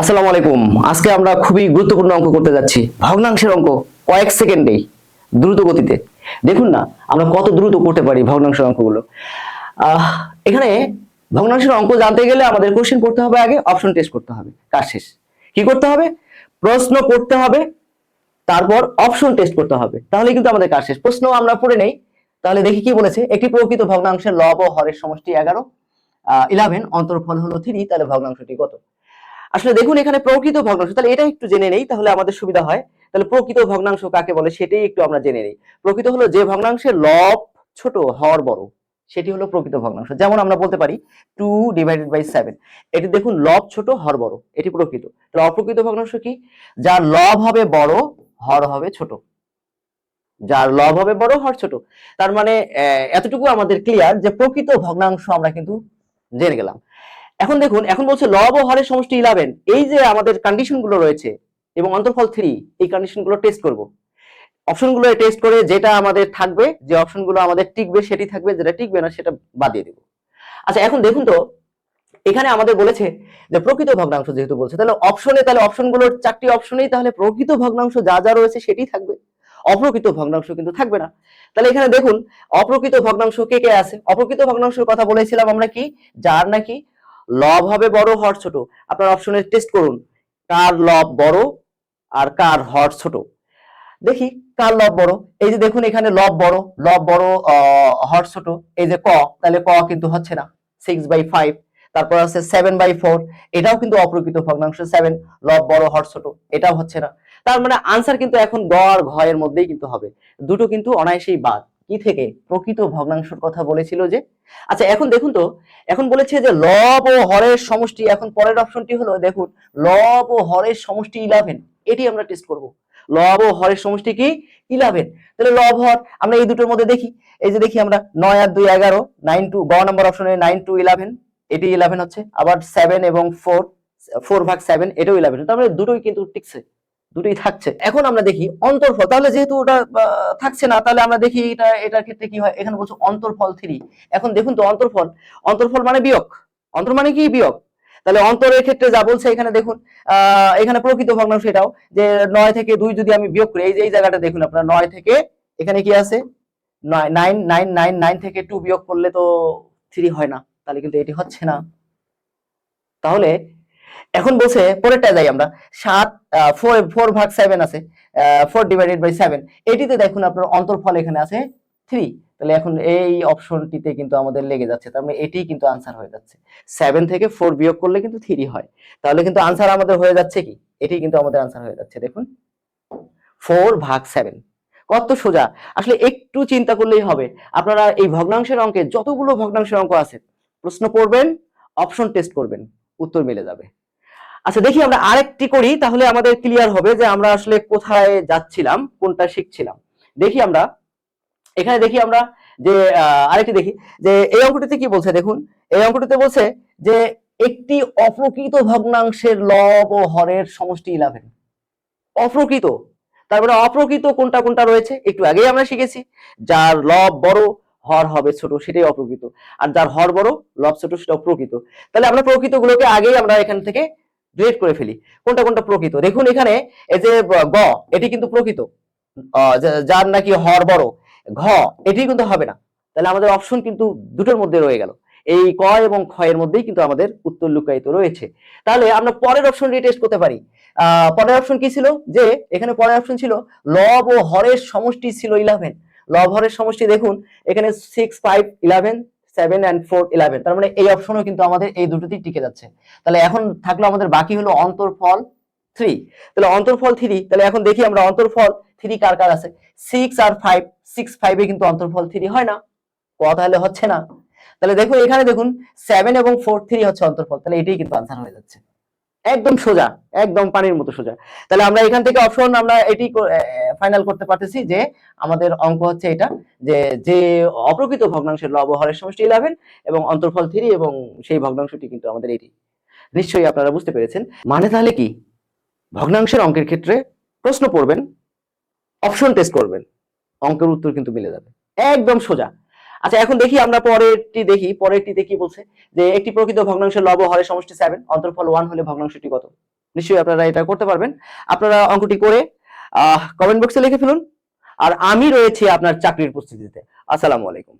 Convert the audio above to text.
আসসালামু আলাইকুম। আজকে আমরা খুবই গুরুত্বপূর্ণ অঙ্ক করতে যাচ্ছি। ভগ্নাংশের অঙ্ক কয়েক সেকেন্ডেই, দ্রুত গতিতে। দেখুন না, আমরা কত দ্রুত করতে পারি ভগ্নাংশের অঙ্কগুলো। এখানে ভগ্নাংশের অঙ্ক জানতে গেলে আমাদের কোশ্চেন পড়তে হবে আগে অপশন টেস্ট করতে হবে। কাজ শেষ। কি করতে হবে? প্রশ্ন পড়তে হবে, তারপর অপশন টেস্ট করতে হবে। তাহলে কিন্তু আমাদের কাজ শেষ। প্রশ্ন আমরা পড়ে নেই। তাহলে দেখি কি বলেছে? একটি প্রকৃত ভগ্নাংশের লব হরের সমষ্টি এগারো। ইলেভেন অন্তর্ফল হলো থ্রি তাহলে ভগ্নাংশটি কত? আসলে দেখুন, এখানে প্রকৃত ভগ্নাংশ। তাহলে এটা একটু জেনে নেই, তাহলে আমাদের সুবিধা হয়। তাহলে প্রকৃত ভগ্নাংশ কাকে বলে সেটাই একটু আমরা জেনে নেই। প্রকৃত হলো যে ভগ্নাংশের লব ছোট হর বড়, সেটি হলো প্রকৃত ভগ্নাংশ। যেমন আমরা বলতে পারি টু ডিভাইডেড বাই সেভেন। এটি দেখুন, লব ছোট, হর বড়, এটি প্রকৃত। তাহলে অপ্রকৃত ভগ্নাংশ কি? যার লব হবে বড়, হর হবে ছোট। যার লব হবে বড়, হর ছোট। তার মানে এতটুকু আমাদের ক্লিয়ার যে প্রকৃত ভগ্নাংশ আমরা কিন্তু জেনে গেলাম। এখন দেখুন, এখন বলছে লব ও হরের সমষ্টি ইলেভেন এই যে আমাদের কন্ডিশনগুলো রয়েছে এবং অন্তর্ফল থ্রি এই কন্ডিশনগুলো টেস্ট করব। অপশনগুলো টেস্ট করে যেটা আমাদের থাকবে, যে অপশনগুলো আমাদের টিকবে, সেটি থাকবে, যেটা টিকবে না, সেটা বাদ দিয়ে দেবো। আচ্ছা এখন দেখুন তো, এখানে আমাদের বলেছে যে প্রকৃত ভগ্নাংশ যেহেতু বলছে, তাহলে অপশনে তাহলে অপশনগুলোর চারটি অপশনেই তাহলে প্রকৃত ভগ্নাংশ যা যা রয়েছে সেটি থাকবে। অপ্রকৃত ভগ্নাংশ কিন্তু থাকবে না। তাহলে এখানে দেখুন, অপ্রকৃত ভগ্নাংশ কে কে আছে? অপ্রকৃত ভগ্নাংশের কথা বলেছিলাম আমরা কি? যার নাকি? লব হবে বড় হর ছোট। আপনার অপশনে টেস্ট করুন, কার লব বড় আর কার হর ছোট। দেখি, কার লব বড়? এই যে দেখুন, এখানে লব বড় লব বড় হর ছোট। এই যে ক, তাহলে ক কিন্তু হচ্ছে না। সিক্স বাই ফাইভ তারপর আছে সেভেন বাই ফোর এটাও কিন্তু অপ্রকৃত ভগ্নাংশ সেভেন লব বড় হর ছোট, এটাও হচ্ছে না। তার মানে আনসার কিন্তু এখন গ আর ঘ এর মধ্যেই কিন্তু হবে। দুটো কিন্তু অনায়াসেই বাদ। কি থেকে? প্রকৃত ভগ্নাংশের কথা বলেছিল যে আচ্ছা এখন দেখুন তো, এখন বলেছে যে লব ও হরের সমষ্টি, এখন পরের অপশনটি হলো, দেখুন, লব ও হরের সমষ্টি ইলেভেন এটি আমরা টেস্ট করব। লব ও হরের সমষ্টি কি? ইলেভেন তাহলে লব, হর, আমরা এই দুটোর মধ্যে দেখি, এই যে দেখি আমরা নয় আর দুই, এগারো নাইন টু গ নম্বর অপশনে নাইন টু ইলেভেন এটি ইলেভেন হচ্ছে, আবার সেভেন এবং ফোর ফোর ভাগ সেভেন এটাও ইলেভেন তার মানে দুটোই কিন্তু টিকছে। দুটোই থাকছে। এখন আমরা দেখি অন্তর্ফল। তাহলে যেহেতু ওটা থাকছে না, তাহলে আমরা দেখি এটা, এটার ক্ষেত্রে কি হয়? এখানে বলছে অন্তর্ফল থ্রি এখন দেখুন তো অন্তর্ফল। অন্তর্ফল মানে বিয়োগ। অন্তর মানে কি? বিয়োগ। তাহলে অন্তরের ক্ষেত্রে যা বলছে এখানে দেখুন, আহ, এখানে প্রকৃত ভগ্নাংশ এটাও যে নয় থেকে দুই যদি আমি বিয়োগ করি, এই যে, এই জায়গাটা দেখুন আপনার, নয় থেকে, এখানে কি আছে? নয় নাইন নাইন নাইন নাইন থেকে টু বিয়োগ করলে তো থ্রি হয় না। তাহলে কিন্তু এটি হচ্ছে না। তাহলে এখন বলছে পরেরটা যাই আমরা। সাত ফোর ফোর ভাগ সেভেন আছে ফোর ডিভাইডেড বাই সেভেন এটিতে দেখুন আপনার অন্তর্ফল এখানে আছে থ্রি তাহলে এখন এই অপশনটিতে কিন্তু আমাদের লেগে যাচ্ছে। তার মানে এটি কিন্তু আনসার হয়ে যাচ্ছে। সেভেন থেকে ফোর বিয়োগ করলে কিন্তু থ্রি হয়। তাহলে কিন্তু আনসার আমাদের হয়ে যাচ্ছে কি? এটি কিন্তু আমাদের আনসার হয়ে যাচ্ছে, দেখুন। ফোর ভাগ সেভেন কত সোজা। আসলে একটু চিন্তা করলেই হবে। আপনারা এই ভগ্নাংশের অঙ্কে যতগুলো ভগ্নাংশের অঙ্ক আছে, প্রশ্ন পড়বেন অপশন টেস্ট করবেন, উত্তর মিলে যাবে। আচ্ছা দেখি আমরা আরেকটি করি, তাহলে আমাদের ক্লিয়ার হবে যে আমরা আসলে কোথায় যাচ্ছিলাম, কোনটা শিখছিলাম। দেখি আমরা, এখানে দেখি আমরা যে আরেকটি দেখি, যে এই অঙ্কটিতে কি বলছে দেখুন, এই অঙ্কটিতে বলছে যে একটি অপ্রকৃত ভগ্নাংশের লব ও হরের সমষ্টি ইলেভেন অপ্রকৃত তারপরে অপ্রকৃত কোনটা কোনটা রয়েছে, একটু আগেই আমরা শিখেছি, যার লব বড়, হর হবে ছোট, সেটাই অপ্রকৃত। আর যার হর বড়, লব ছোট, সেটা প্রকৃত তাহলে আমরা প্রকৃত গুলোকে আগেই আমরা এখান থেকে ডিলিট করে ফেলি। কোনটা কোনটা প্রকৃত? দেখুন এখানে এই যে, গ এটি কিন্তু প্রকৃত। যার নাকি হর বড়। ঘ, এটি কিন্তু হবে না। তাহলে আমাদের অপশন কিন্তু দুটোর মধ্যে রয়ে গেল। এই ক এবং খ এর মধ্যেই কিন্তু আমাদের উত্তর লুকায়িত রয়েছে। তাহলে আমরা পরের অপশনটি টেস্ট করতে পারি। পরের অপশন কি ছিল? যে, এখানে পরের অপশন ছিল, লব ও হরের সমষ্টি ছিল ইলেভেন লব হরের সমষ্টি দেখুন, এখানে six five eleven seven and four eleven তার মানে এই অপশনও কিন্তু আমাদের এই দুটোতেই টিকে যাচ্ছে। তাহলে এখন থাকল আমাদের বাকি হলো অন্তর্ফল থ্রি তাহলে থ্রি তাহলে এখন দেখি আমরা অন্তর্ফল থ্রি কার কার আছে। সিক্স আর ফাইভ সিক্স ফাইভে কিন্তু অন্তর্ফল থ্রি হয় না। ক তাহলে হচ্ছে না। তাহলে দেখুন, এখানে দেখুন সেভেন এবং ফোর থ্রি হচ্ছে অন্তর্ফল তাহলে এটাই কিন্তু আনসার হয়ে যাচ্ছে। একদম সোজা, একদম পানির মতো সোজা। তাহলে আমরা এখান থেকে অপশন আমরা এটি ফাইনাল করতে পারতেছি যে আমাদের অঙ্ক হচ্ছে এটা, যে যে অপ্রকৃত ভগ্নাংশের লব হরের সমষ্টি ইলেভেন এবং অন্তর্ফল থ্রি এবং সেই ভগ্নাংশটি কিন্তু আমাদের এটি। নিশ্চয়ই আপনারা বুঝতে পেরেছেন। মানে তাহলে কি? ভগ্নাংশের অঙ্কের ক্ষেত্রে প্রশ্ন পড়বেন অপশন টেস্ট করবেন, অঙ্কের উত্তর কিন্তু মিলে যাবে। একদম সোজা। আচ্ছা এখন দেখি আমরা পরেরটি দেখি পরেরটি দেখি বলছে যে একটি প্রকৃত ভগ্নাংশের লব হরে সমষ্টি সেভেন অন্তর্ফল ওয়ান হলে ভগ্নাংশটি কত? নিশ্চয়ই আপনারা এটা করতে পারবেন। আপনারা অঙ্কটি করে কমেন্ট বক্সে লিখে ফেলুন। আর আমি রয়েছি আপনার চাকরির উপস্থিতিতে আসসালামু আলাইকুম।